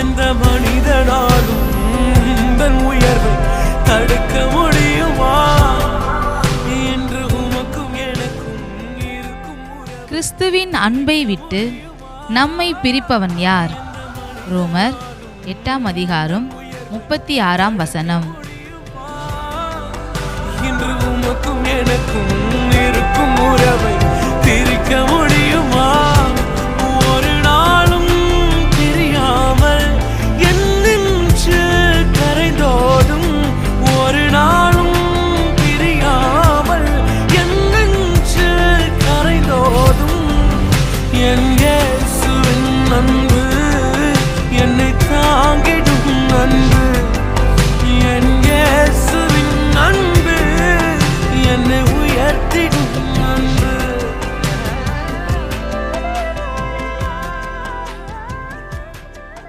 எந்த மனிதனாலும் உந்தன் உயர்வை தடுக்க முடியுமா? என்று உமக்கும் எனக்கும் இருக்கும் கிறிஸ்துவின் அன்பை விட்டு நம்மை பிரிப்பவன் யார்? ரோமர் எட்டாம் அதிகாரம் முப்பத்தி ஆறாம் வசனம். இன்று உமக்கும் எனக்கும் என் இயேசுவின் நன்